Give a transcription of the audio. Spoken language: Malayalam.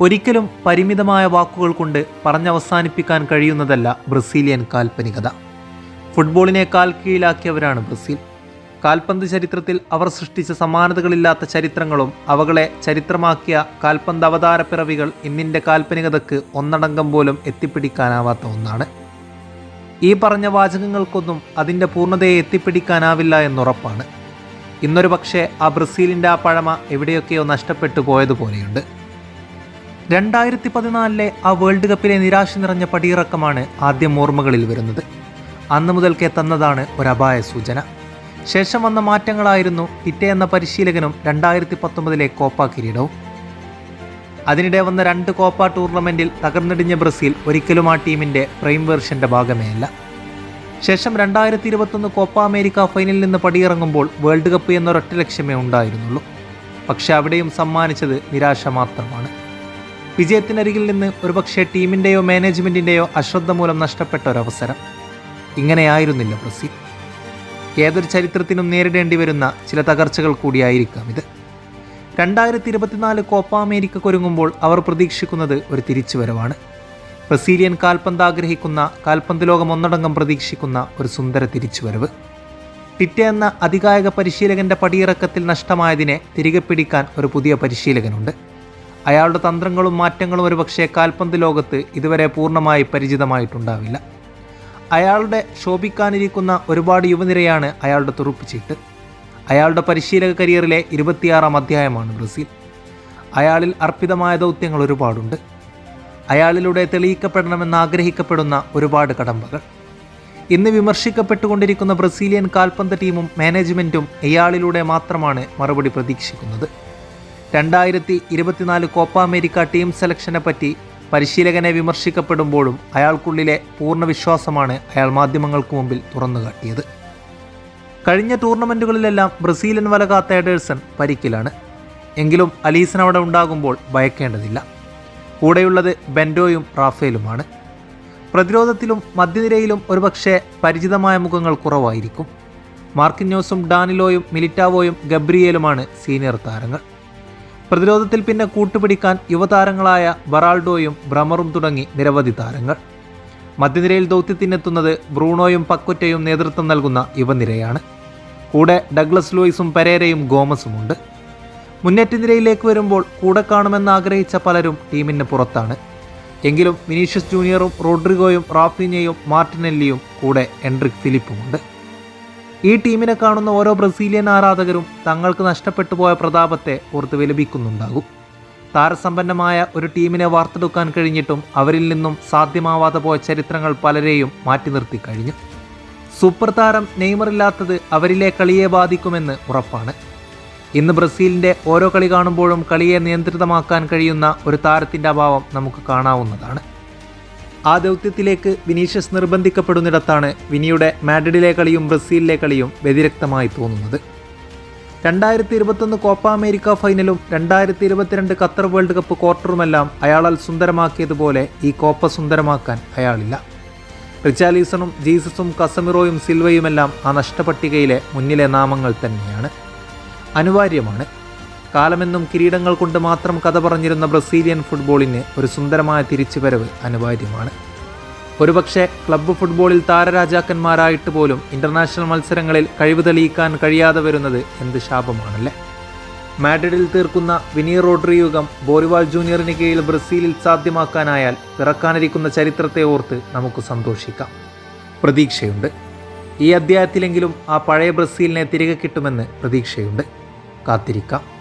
ഒരിക്കലും പരിമിതമായ വാക്കുകൾ കൊണ്ട് പറഞ്ഞവസാനിപ്പിക്കാൻ കഴിയുന്നതല്ല ബ്രസീലിയൻ കാൽപ്പനികത. ഫുട്ബോളിനേക്കാൾ കീഴിലാക്കിയവരാണ് ബ്രസീൽ. കാൽപന്ത് ചരിത്രത്തിൽ അവർ സൃഷ്ടിച്ച സമാനതകളില്ലാത്ത ചരിത്രങ്ങളും അവകളെ ചരിത്രമാക്കിയ കാൽപന്ത് അവതാര പിറവികൾ ഇന്നിന്റെ കാൽപ്പനികതയ്ക്ക് ഒന്നടങ്കം പോലും എത്തിപ്പിടിക്കാനാവാത്ത ഒന്നാണ്. ഈ പറഞ്ഞ വാചകങ്ങൾക്കൊന്നും അതിന്റെ പൂർണതയെ എത്തിപ്പിടിക്കാനാവില്ല എന്നുറപ്പാണ്. ഇന്നൊരു പക്ഷേ ആ ബ്രസീലിന്റെ ആ പഴമ എവിടെയൊക്കെയോ നഷ്ടപ്പെട്ടു പോയതുപോലെയുണ്ട്. രണ്ടായിരത്തി പതിനാലിലെ ആ വേൾഡ് കപ്പിലെ നിരാശ നിറഞ്ഞ പടിയിറക്കമാണ് ആദ്യം ഓർമ്മകളിൽ വരുന്നത്. അന്ന് മുതൽക്കേ തന്നതാണ് ഒരപായ സൂചന. ശേഷം വന്ന മാറ്റങ്ങളായിരുന്നു പിറ്റേ എന്ന പരിശീലകനും രണ്ടായിരത്തി പത്തൊമ്പതിലെ കോപ്പ കിരീടവും. അതിനിടെ വന്ന രണ്ട് കോപ്പ ടൂർണമെന്റിൽ തകർന്നിടിഞ്ഞ ബ്രസീൽ ഒരിക്കലും ആ ടീമിന്റെ പ്രൈം വേർഷന്റെ ഭാഗമേയല്ല. ശേഷം രണ്ടായിരത്തി ഇരുപത്തൊന്ന് കോപ്പ അമേരിക്ക ഫൈനലിൽ നിന്ന് പടിയിറങ്ങുമ്പോൾ വേൾഡ് കപ്പ് എന്നൊരൊറ്റ ലക്ഷ്യമേ ഉണ്ടായിരുന്നുള്ളൂ. പക്ഷെ അവിടെയും സമ്മാനിച്ചത് നിരാശ മാത്രമാണ്. വിജയത്തിനരികിൽ നിന്ന് ഒരുപക്ഷെ ടീമിന്റെയോ മാനേജ്മെന്റിന്റെയോ അശ്രദ്ധ മൂലം നഷ്ടപ്പെട്ട ഒരവസരം. ഇങ്ങനെയായിരുന്നില്ല ബ്രസീൽ. ഏതൊരു ചരിത്രത്തിനും നേരിടേണ്ടി വരുന്ന ചില തകർച്ചകൾ കൂടിയായിരിക്കാം ഇത്. രണ്ടായിരത്തി ഇരുപത്തിനാല് കോപ്പ അമേരിക്കക്കൊരുങ്ങുമ്പോൾ അവർ പ്രതീക്ഷിക്കുന്നത് ഒരു തിരിച്ചുവരവാണ്. ബ്രസീലിയൻ കാൽപന്ത് ആഗ്രഹിക്കുന്ന കാൽപന്ത് ലോകം ഒന്നടങ്കം പ്രതീക്ഷിക്കുന്ന ഒരു സുന്ദര തിരിച്ചുവരവ്. ടിറ്റ എന്ന അധികായക പരിശീലകന്റെ പടിയിറക്കത്തിൽ നഷ്ടമായതിനെ തിരികെ പിടിക്കാൻ ഒരു പുതിയ പരിശീലകനുണ്ട്. അയാളുടെ തന്ത്രങ്ങളും മാറ്റങ്ങളും ഒരുപക്ഷെ കാൽപന്ത് ലോകത്ത് ഇതുവരെ പൂർണമായി പരിചിതമായിട്ടുണ്ടാവില്ല. അയാളുടെ ശോഭിക്കാനിരിക്കുന്ന ഒരുപാട് യുവനിരയാണ് അയാളുടെ തുറുപ്പിച്ചിട്ട് അയാളുടെ പരിശീലക കരിയറിലെ ഇരുപത്തിയാറാം അധ്യായമാണ് ബ്രസീൽ. അയാളിൽ അർപ്പിതമായ ദൗത്യങ്ങൾ ഒരുപാടുണ്ട്. അയാളിലൂടെ തെളിയിക്കപ്പെടണമെന്ന് ആഗ്രഹിക്കപ്പെടുന്ന ഒരുപാട് കടമ്പകൾ. ഇന്ന് വിമർശിക്കപ്പെട്ടുകൊണ്ടിരിക്കുന്ന ബ്രസീലിയൻ കാൽപന്ത് ടീമും മാനേജ്മെന്റും ഇയാളിലൂടെ മാത്രമാണ് മറുപടി പ്രതീക്ഷിക്കുന്നത്. രണ്ടായിരത്തി ഇരുപത്തിനാല് കോപ്പ അമേരിക്ക ടീം സെലക്ഷനെ പറ്റി പരിശീലകനെ വിമർശിക്കപ്പെടുമ്പോഴും അയാൾക്കുള്ളിലെ പൂർണ വിശ്വാസമാണ് അയാൾ മാധ്യമങ്ങൾക്ക് മുമ്പിൽ തുറന്നു കാട്ടിയത് കഴിഞ്ഞ ടൂർണമെന്റുകളിലെല്ലാം ബ്രസീലിയൻ വലകാത്ത എഡേഴ്സൺ പരിക്കിലാണ്. എങ്കിലും അലീസൻ അവിടെ ഉണ്ടാകുമ്പോൾ ഭയക്കേണ്ടതില്ല. കൂടെയുള്ളത് ബെൻഡോയും റാഫേലുമാണ്. പ്രതിരോധത്തിലും മധ്യനിരയിലും ഒരുപക്ഷെ പരിചിതമായ മുഖങ്ങൾ കുറവായിരിക്കും. മാർക്കിന്യോസും ഡാനിലോയും മിലിറ്റാവോയും ഗബ്രിയേലുമാണ് സീനിയർ താരങ്ങൾ. പ്രതിരോധത്തിൽ പിന്നെ കൂട്ടുപിടിക്കാൻ യുവതാരങ്ങളായ ബറാൾഡോയും ബ്രമറും തുടങ്ങി നിരവധി താരങ്ങൾ. മധ്യനിരയിൽ ദൗത്യത്തിനെത്തുന്നത് ബ്രൂണോയും പക്കുറ്റയും നേതൃത്വം നൽകുന്ന യുവനിരയാണ്. കൂടെ ഡഗ്ലസ് ലൂയിസും പെരേരയും ഗോമസുമുണ്ട്. മുന്നേറ്റ നിരയിലേക്ക് വരുമ്പോൾ കൂടെ കാണുമെന്ന് ആഗ്രഹിച്ച പലരും ടീമിന് പുറത്താണ്. എങ്കിലും വിനീഷ്യസ് ജൂനിയറും റോഡ്രിഗോയും റാഫിനയും മാർട്ടിനെല്ലിയും കൂടെ എൻട്രിക് ഫിലിപ്പുമുണ്ട്. ഈ ടീമിനെ കാണുന്ന ഓരോ ബ്രസീലിയൻ ആരാധകരും തങ്ങൾക്ക് നഷ്ടപ്പെട്ടു പോയ പ്രതാപത്തെ ഓർത്ത് വിലപിക്കുന്നുണ്ടാകും. താരസമ്പന്നമായ ഒരു ടീമിനെ വാർത്തെടുക്കാൻ കഴിഞ്ഞിട്ടും അവരിൽ നിന്നും സാധ്യമാവാതെ പോയ ചരിത്രങ്ങൾ പലരെയും മാറ്റി നിർത്തി കഴിഞ്ഞു. സൂപ്പർ താരം നെയ്മറില്ലാത്തത് അവരിലെ കളിയെ ബാധിക്കുമെന്ന് ഉറപ്പാണ്. ഇന്ന് ബ്രസീലിന്റെ ഓരോ കളി കാണുമ്പോഴും കളിയെ നിയന്ത്രിതമാക്കാൻ കഴിയുന്ന ഒരു താരത്തിന്റെ അഭാവം നമുക്ക് കാണാവുന്നതാണ്. ആ ദൗത്യത്തിലേക്ക് വിനീഷ്യസ് നിർബന്ധിക്കപ്പെടുന്നിടത്താണ് വിനിയുടെ മാഡ്രിഡിലെ കളിയും ബ്രസീലിലെ കളിയും വ്യതിരക്തമായി തോന്നുന്നത്. രണ്ടായിരത്തി ഇരുപത്തൊന്ന് കോപ്പ അമേരിക്ക ഫൈനലും രണ്ടായിരത്തി ഇരുപത്തിരണ്ട് ഖത്തർ വേൾഡ് കപ്പ് ക്വാർട്ടറുമെല്ലാം അയാളാൽ സുന്ദരമാക്കിയതുപോലെ ഈ കോപ്പ സുന്ദരമാക്കാൻ അയാളില്ല. റിച്ചാലീസണും ജീസസും കസമിറോയും സിൽവയുമെല്ലാം ആ നഷ്ടപട്ടികയിലെ മുന്നിലെ നാമങ്ങൾ തന്നെയാണ്. അനിവാര്യമാണ്. കാലമെന്നും കിരീടങ്ങൾ കൊണ്ട് മാത്രം കഥ പറഞ്ഞിരുന്ന ബ്രസീലിയൻ ഫുട്ബോളിന് ഒരു സുന്ദരമായ തിരിച്ചുവരവ് അനിവാര്യമാണ്. ഒരുപക്ഷെ ക്ലബ്ബ് ഫുട്ബോളിൽ താരരാജാക്കന്മാരായിട്ട് പോലും ഇന്റർനാഷണൽ മത്സരങ്ങളിൽ കഴിവ് തെളിയിക്കാൻ കഴിയാതെ വരുന്നത് എന്ത് ശാപമാണല്ലേ? മാഡ്രിഡിൽ തീർക്കുന്ന വിനി റോഡ്രി യുഗം ബോറിവാൾ ജൂനിയറിന് കീഴിൽ ബ്രസീലിൽ സാധ്യമാക്കാനായാൽ പിറക്കാനിരിക്കുന്ന ചരിത്രത്തെ ഓർത്ത് നമുക്ക് സന്തോഷിക്കാം. പ്രതീക്ഷയുണ്ട്. ഈ അധ്യായത്തിലെങ്കിലും ആ പഴയ ബ്രസീലിനെ തിരികെ കിട്ടുമെന്ന് പ്രതീക്ഷയുണ്ട്. കാത്തിരിക്കാം.